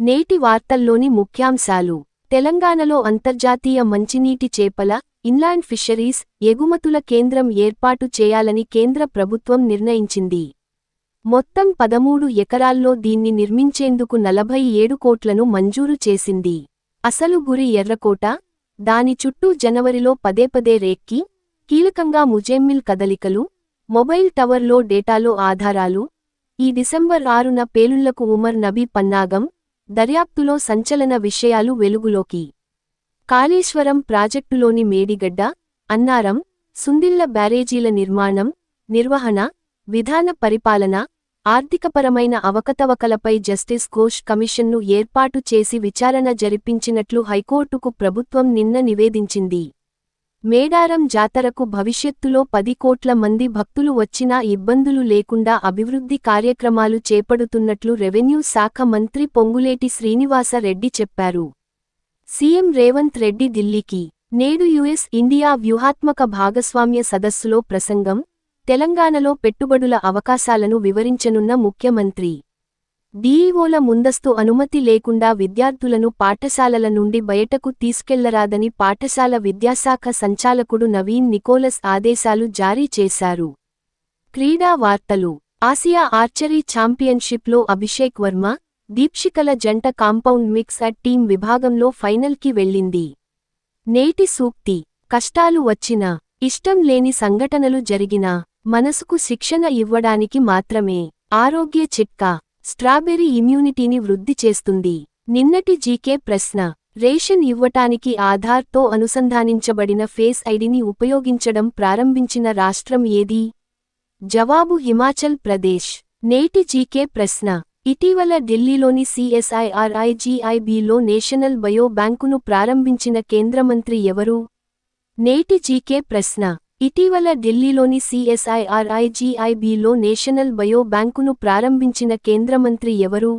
నేటి వార్తల్లోని ముఖ్యాంశాలు. తెలంగాణలో అంతర్జాతీయ మంచినీటి చేపల ఇన్లాండ్ ఫిషరీస్ ఎగుమతుల కేంద్రం ఏర్పాటు చేయాలని కేంద్ర ప్రభుత్వం నిర్ణయించింది. మొత్తం పదమూడు ఎకరాల్లో దీన్ని నిర్మించేందుకు నలభై ఏడు కోట్లను మంజూరు చేసింది. అసలు గురి ఎర్రకోట? దాని చుట్టూ జనవరిలో పదేపదే రేక్కి కీలకంగా ముజెమ్మిల్ కదలికలు మొబైల్ టవర్లో డేటాలో ఆధారాలు. ఈ డిసెంబర్ ఆరున పేలుళ్ళకు ఉమర్ నబీ పన్నాగం దర్యాప్తులో సంచలన విషయాలు వెలుగులోకి. కాళేశ్వరం ప్రాజెక్టులోని మేడిగడ్డ అన్నారం సుందిళ్ళ బ్యారేజీల నిర్మాణం నిర్వహణ విధాన పరిపాలన ఆర్థికపరమైన అవకతవకలపై జస్టిస్ ఘోష్ కమిషన్ను ఏర్పాటు చేసి విచారణ జరిపించినట్లు హైకోర్టుకు ప్రభుత్వం నిన్న నివేదించింది. మేడారం జాతరకు భవిష్యత్తులో పది కోట్ల మంది భక్తులు వచ్చినా ఇబ్బందులు లేకుండా అభివృద్ధి కార్యక్రమాలు చేపడుతున్నట్లు రెవెన్యూ శాఖ మంత్రి పొంగులేటి శ్రీనివాస రెడ్డి చెప్పారు. సీఎం రేవంత్ రెడ్డి ఢిల్లీకి నేడు యుఎస్ ఇండియా వ్యూహాత్మక భాగస్వామ్య సదస్సులో ప్రసంగం తెలంగాణలో పెట్టుబడుల అవకాశాలను వివరించనున్న ముఖ్యమంత్రి డీఈఓల ముందస్తు అనుమతి లేకుండా విద్యార్థులను పాఠశాలల నుండి బయటకు తీసుకెళ్ళరాదని పాఠశాల విద్యాశాఖ సంచాలకుడు నవీన్ నికోలస్ ఆదేశాలు జారీ చేశారు. క్రీడా వార్తలు. ఆసియా ఆర్చరీ ఛాంపియన్షిప్లో అభిషేక్ వర్మ దీప్షికల జంట కాంపౌండ్ మిక్స్ అట్ టీం విభాగంలో ఫైనల్కి వెళ్ళింది. నేటి సూక్తి. కష్టాలు వచ్చినా ఇష్టం లేని సంఘటనలు జరిగినా మనసుకు శిక్షణ ఇవ్వడానికి మాత్రమే. ఆరోగ్య చిట్కా. స్ట్రాబెర్రీ ఇమ్యూనిటీని వృద్ధి చేస్తుంది. నిన్నటి జీకే ప్రశ్న రేషన్ ఇవ్వటానికి ఆధార్తో అనుసంధానించబడిన ఫేస్ ఐడిని ఉపయోగించడం ప్రారంభించిన రాష్ట్రం ఏది? జవాబు హిమాచల్ ప్రదేశ్. నేటి జీకే ప్రశ్న ఇటీవల ఢిల్లీలోని సిఎస్ఐఆర్ఐజీఐబీలో నేషనల్ బయో బ్యాంకును ప్రారంభించిన కేంద్రమంత్రి ఎవరు? నేటి జీకే ప్రశ్న ఇటీవల ఢిల్లీలోని సిఎస్ఐఆర్ఐజీఐబిలో నేషనల్ బయో బ్యాంకును ప్రారంభించిన కేంద్రమంత్రి ఎవరు?